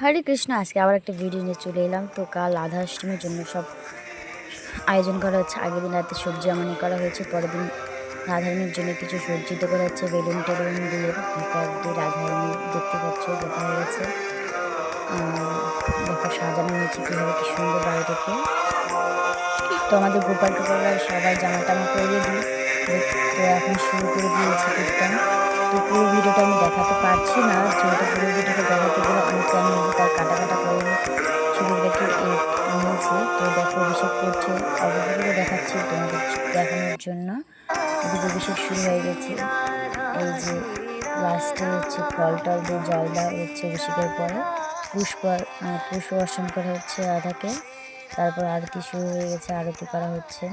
হরে কৃষ্ণ, আজকে আবার একটা ভিডিও নিয়ে চলে এলাম। তো কাল আধা অষ্টমীর জন্য সব আয়োজন করা হচ্ছে। আগের দিন রাতে সবজি আমানি করা হয়েছে, পরের দিন রাধারানীর জন্য কিছু সজ্জিত করা হচ্ছে বেলুন টেলুন দিয়ে দিয়ে রাধারানী দেখতে পাচ্ছ, দেখা হয়ে গেছে। দেখো সাজানো হয়েছে কীভাবে, কি সুন্দর বাড়িটাকে। তো আমাদের গোপাল টোপালরা সবাই জামা টামা পরিয়ে দিই তো এখন শুরু করে দিয়েছে কীর্তন তো পুরো ভিডিওটা আমি দেখাতে পারছি না যেহেতু পুরো ভিডিওটা দেখাতে গেলে করছে অল্প দেখাচ্ছি তোমাদের দেখানোর জন্য। এদিকে অভিষেক শুরু হয়ে গেছে। এই যে লাস্টে হচ্ছে ফল টল দিয়ে জল দেওয়া হচ্ছে অভিষেকের পরে। পুষ্প পুষ্প অর্চন করা হচ্ছে রাধাকে। তারপর আরতি শুরু হয়ে গেছে, আরতি করা হচ্ছে।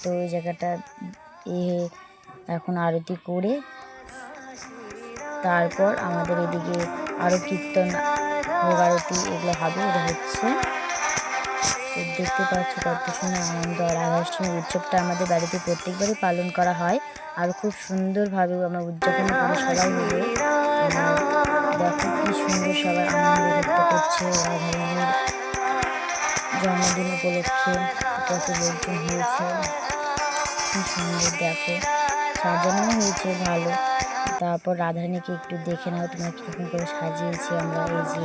তো ওই জায়গাটা এ এখন আরতি করে তারপর আমাদের এদিকে আরও কীর্তন ভোগ আরতি এগুলো হবে, এটা হচ্ছে। দেখতে পাচ্ছ কত সুন্দর আনন্দ আর রাধাষ্টমী উৎসবটা আমাদের বাড়িতে প্রত্যেকবারই পালন করা হয় আর খুব সুন্দরভাবে আমরা উদযাপন করি সবাই মিলে। দেখো কি সুন্দর সবাই আনন্দ করছে জন্মদিন উপলক্ষে কত লোকজন হয়েছে। কি সুন্দর দেখো সাজানো হয়েছে ভালো। তারপর রাধারানীকে একটু দেখে নাও তোমরা কীরকম করে সাজিয়েছি আমরা। এই যে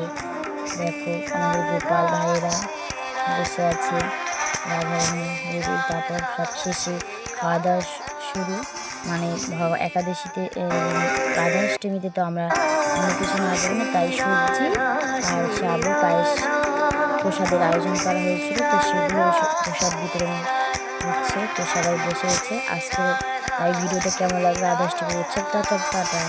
দেখো আমাদের গোপাল ভাইয়েরা। বসে আছে। রেডি তারপর সব শেষে খাওয়া দাওয়া শুরু। মানে একাদশীতে রাধাষ্টমীতে তো আমরা অন্য কিছু না করি না তাই সবজি আর সাবু পায়েস প্রসাদের আয়োজন করা হয়েছিল। তো সেগুলো প্রসাদ বিতরণ হচ্ছে তো সবাই বসে হচ্ছে আজকে তাই ভিডিওটা কেমন লাগবে টিভি উৎসবটা টাটা